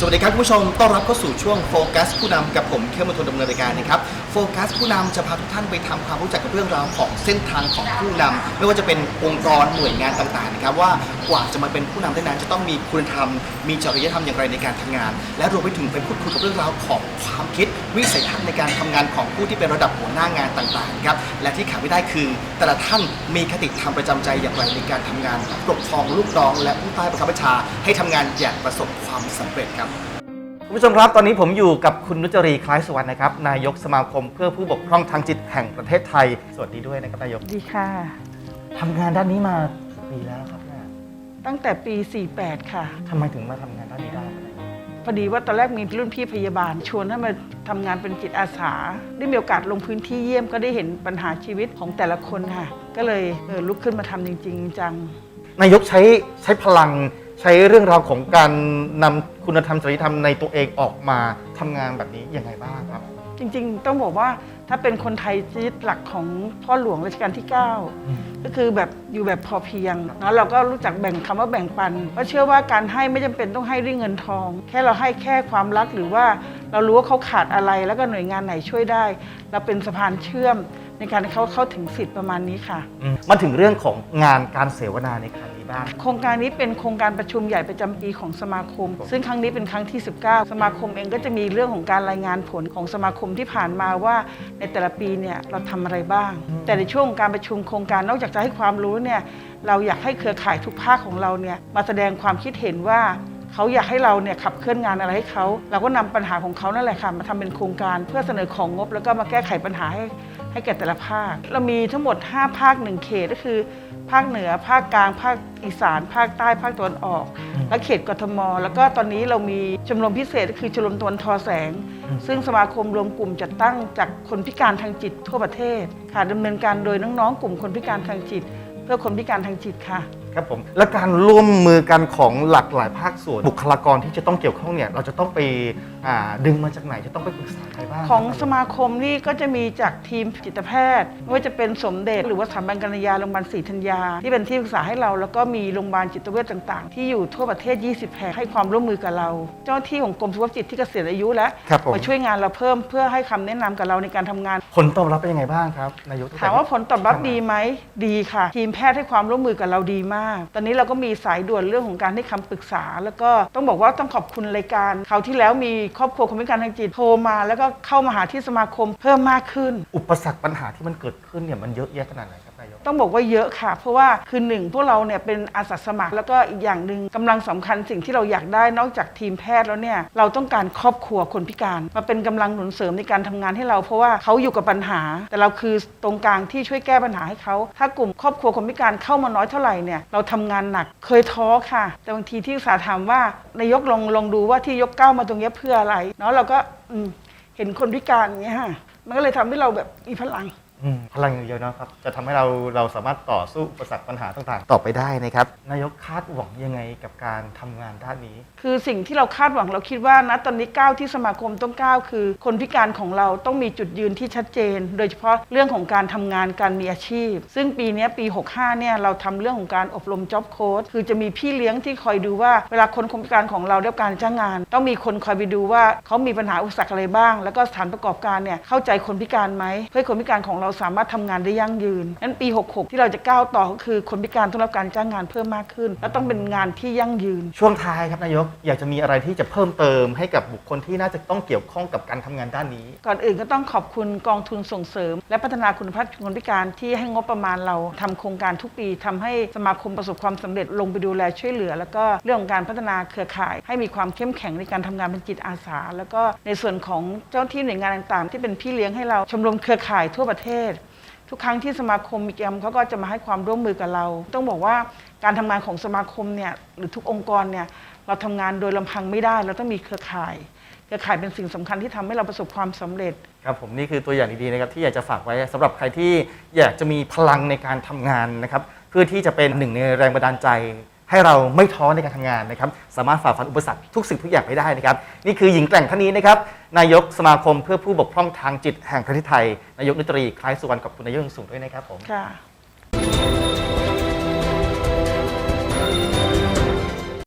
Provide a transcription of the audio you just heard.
สวัสดีครับผู้ชม ต้อนรับเข้าสู่ช่วงโฟกัสผู้นำกับผมเข้มมนทนดำเนินรายการนะครับ โฟกัสผู้นำจะพาทุกท่านไปทำความรู้จักกับเรื่องราวของเส้นทางของผู้นำไม่ว่าจะเป็นองค์กรหน่วยงานต่างๆนะครับว่า กว่าจะมาเป็นผู้นำได้นั้นจะต้องมีคุณธรรม มีจริยธรรมอย่างไรในการทำงาน และรวมไปถึงไปพูดคุยกับเรื่องราวของความคิดวิสัยทัศน์ในการทำงานของผู้ที่เป็นระดับหัวหน้างานต่างๆครับและที่ขาดไม่ได้คือ แต่ละท่านมีคติธรรมประจำใจอย่างไรในการทำงานปกครองลูกน้อง และผู้ใต้บังคับบัญชาให้ทำงานอย่างประสบความสำเร็จครับ คุณผู้ชมครับ ตอนนี้ผมอยู่กับคุณนุจรีคล้ายสุวรรณนะครับ นายกสมาคมเพื่อผู้บกพร่องทางจิตแห่งประเทศไทย สวัสดีด้วยนะครับนายกดีค่ะ ทำงานด้านนี้มาปีแล้วครับเนี่ย ตั้งแต่ปี 48 ค่ะ ทำไมถึงมาทำงานด้านนี้ได้ครับพอดีว่าตอนแรกมีรุ่นพี่พยาบาล ชวนให้มาทำงานเป็นจิตอาสา ได้มีโอกาสลงพื้นที่เยี่ยมก็ได้เห็นปัญหาชีวิตของแต่ละคนค่ะ ก็เลยเออลุกขึ้นมาทำจริง ๆ จัง นายกใช้ใช้พลังใช้เรื่องราวของการนำคุณธรรมจริยธรรมในตัวเองออกมาทำงานแบบนี้ยังไงบ้างครับ จริงๆ ต้องบอกว่า ถ้าเป็นคนไทยจะยึดหลักของพ่อหลวงรัชกาลที่ 9 ก็คือแบบอยู่แบบพอเพียงแล้วเราก็รู้จักแบ่งคำว่าแบ่งปัน เพราะเชื่อว่าการให้ไม่จำเป็นต้องให้ด้วยเงินทอง แค่เราให้แค่ความรักหรือว่าเรารู้ว่าเขาขาดอะไรแล้วก็หน่วยงานไหนช่วยได้ เราเป็นสะพานเชื่อมในการให้เขาเข้าถึงสิทธิ์ประมาณนี้ค่ะ มาถึงเรื่องของงานการเสวนาในครั้งนี้ บ้าง โครงการนี้เป็นโครงการประชุมใหญ่ประจำปีของสมาคม ซึ่งครั้งนี้เป็นครั้งที่ 19 สมาคมเองก็จะมีเรื่องของการรายงานผลของสมาคมที่ผ่านมาว่าในแต่ละปีเนี่ยเราทำอะไรบ้าง แต่ในช่วงของการประชุมโครงการนอกจากจะให้ความรู้เนี่ยเราอยากให้เครือข่ายทุกภาคของเราเนี่ยมาแสดงความคิดเห็นว่า เขาอยากให้เราเนี่ยขับเคลื่อนงานอะไรให้เขา เราก็นำปัญหาของเขานั่นแหละค่ะมาทำเป็นโครงการเพื่อเสนอของงบ แล้วก็มาแก้ไขปัญหาให้ ให้แก่แต่ละภาค เรามีทั้งหมด 5 ภาค 1 เขตก็คือ ภาคเหนือภาคกลาง ภาคอีสาน ภาคใต้ภาคตะวันออก และเขตกทม แล้วก็ตอนนี้เรามีชมรมพิเศษก็คือชมรมตะวันทอแสง ซึ่งสมาคมรวมกลุ่มจัดตั้งจากคนพิการทางจิตทั่วประเทศ ค่ะดำเนินการโดยน้องๆ กลุ่มคนพิการทางจิต เพื่อคนพิการทางจิตค่ะ ครับผมและการร่วมมือกันของหลากหลายภาคส่วนบุคลากรที่จะต้องเกี่ยวข้องเนี่ยเราจะต้องไปอ่าดึงมาจากไหนจะต้องไปปรึกษาใครบ้างของครับสมาคมนี่ก็จะมีจากทีมจิตแพทย์ไม่ว่าจะเป็นสมเด็จ หรือว่าสถาบันกัญญาโรงพยาบาลศรีธัญญา ที่เป็นที่ปรึกษาให้เรา แล้วก็มีโรงพยาบาลจิตเวชต่าง ๆ ที่อยู่ทั่วประเทศ 20 แห่งให้ความร่วมมือกับเรา เจ้าหน้าที่ของกรมสุขภาพจิตที่เกษียณอายุแล้วครับผมมาช่วยงานเราเพิ่มเพื่อให้คำแนะนำกับเราในการทำงาน ผลตอบรับเป็นยังไงบ้างครับนายกถามว่าผลตอบรับดีไหมดีค่ะ ทีมแพทย์ให้ความร่วมมือกับเราดีมากตอนนี้เราก็มีสายด่วนเรื่องของการให้คำปรึกษา แล้วก็ต้องบอกว่าต้องขอบคุณรายการคราวที่แล้วมีครอบครัวคนพิการทางจิตโทรมา แล้วก็เข้ามาหาที่สมาคมเพิ่มมากขึ้น อุปสรรคปัญหาที่มันเกิดขึ้นเนี่ยมันเยอะแยะขนาดไหนครับนายกต้องบอกว่าเยอะค่ะ เพราะว่าคือหนึ่งพวกเราเนี่ยเป็นอาสาสมัคร แล้วก็อีกอย่างหนึ่งกำลังสำคัญสิ่งที่เราอยากได้นอกจากทีมแพทย์แล้วเนี่ยเราต้องการครอบครัวคนพิการมาเป็นกำลังหนุนเสริมในการทำงานให้เรา เพราะว่าเขาอยู่กับปัญหา แต่เราคือตรงกลางที่ช่วยแก้ปัญหาให้เขาถ้ากลุ่มครอบครัวคนพิการเข้ามาน้อยเท่าไหร่เนี่ยเราราทำงานหนักเคยท้อค่ะ แต่บางทีที่ศึกษาถามว่านายกลองลองดูว่าที่ยกก้าวมาตรงนี้เพื่ออะไรเนาะเราก็เห็นคนพิการอย่างเงี้ยค่ะมันก็เลยทำให้เราแบบมีพลัง พลังเยอะๆนะครับ จะทำให้เราเราสามารถต่อสู้อุปสรรคปัญหาต่างๆ ต่อไปได้นะครับ นายกคาดหวังยังไงกับการทำงานด้านนี้ คือสิ่งที่เราคาดหวังเราคิดว่านะตอนนี้ก้าวที่สมาคมต้องก้าวคือ คนพิการของเราต้องมีจุดยืนที่ชัดเจน โดยเฉพาะเรื่องของการทำงานการมีอาชีพ ซึ่งปีเนี้ยปี 65 เนี่ยเราทำเรื่องของการอบรม job coach คือจะมีพี่เลี้ยงที่คอยดูว่า เวลาคนคนพิการของเราได้รับการจ้างงาน ต้องมีคนคอยไปดูว่าเขามีปัญหาอุปสรรคอะไรบ้าง แล้วก็สถานประกอบการเนี่ยเข้าใจคนพิการไหมเพื่อให้คนพิการของเราสามารถทำงานได้ยั่งยืนนั้นปี 66 ที่เราจะก้าวต่อก็คือคนพิการต้องรับการจ้างงานเพิ่มมากขึ้น และต้องเป็นงานที่ยั่งยืน ช่วงท้ายครับนายกอยากจะมีอะไรที่จะเพิ่มเติมให้กับบุคคลที่น่าจะต้องเกี่ยวข้องกับการทำงานด้านนี้ ก่อนอื่นก็ต้องขอบคุณกองทุนส่งเสริม และพัฒนาคุณภาพคนพิการที่ให้งบประมาณเราทำโครงการทุกปีทำให้สมาคมประสบความสำเร็จลงไปดูแลช่วยเหลือ แล้วก็เรื่องของการพัฒนาเครือข่าย ให้มีความเข้มแข็งในการทำงานเป็นจิตอาสา แล้วก็ในส่วนของเจ้าหน้าที่หน่วยงานต่างๆ ที่เป็นพี่เลี้ยงให้เราชมรมเครือข่ายทั่วประเทศทุกครั้งที่สมาคมมีกิจกรรมเขาก็จะมาให้ความร่วมมือกับเรา ต้องบอกว่าการทำงานของสมาคมเนี่ยหรือทุกองค์กรเนี่ยเราทำงานโดยลำพังไม่ได้ เราต้องมีเครือข่าย เครือข่ายเป็นสิ่งสำคัญที่ทำให้เราประสบความสำเร็จครับผมนี่คือตัวอย่างดีๆนะครับที่อยากจะฝากไว้สำหรับใครที่อยากจะมีพลังในการทำงานนะครับเพื่อที่จะเป็นหนึ่งในแรงบันดาลใจ ให้เราไม่ท้อในการทำงานนะครับสามารถฝ่าฟันอุปสรรคทุกสิ่งทุกอย่างไปได้นะครับนี่คือหญิงแกร่งท่านนี้นะครับนายกสมาคมเพื่อผู้บกพร่องทางจิตแห่งประเทศไทย นายกนิตรีคล้ายสุวรรณขอบคุณนายกอย่างสูงด้วยนะครับผมค่ะ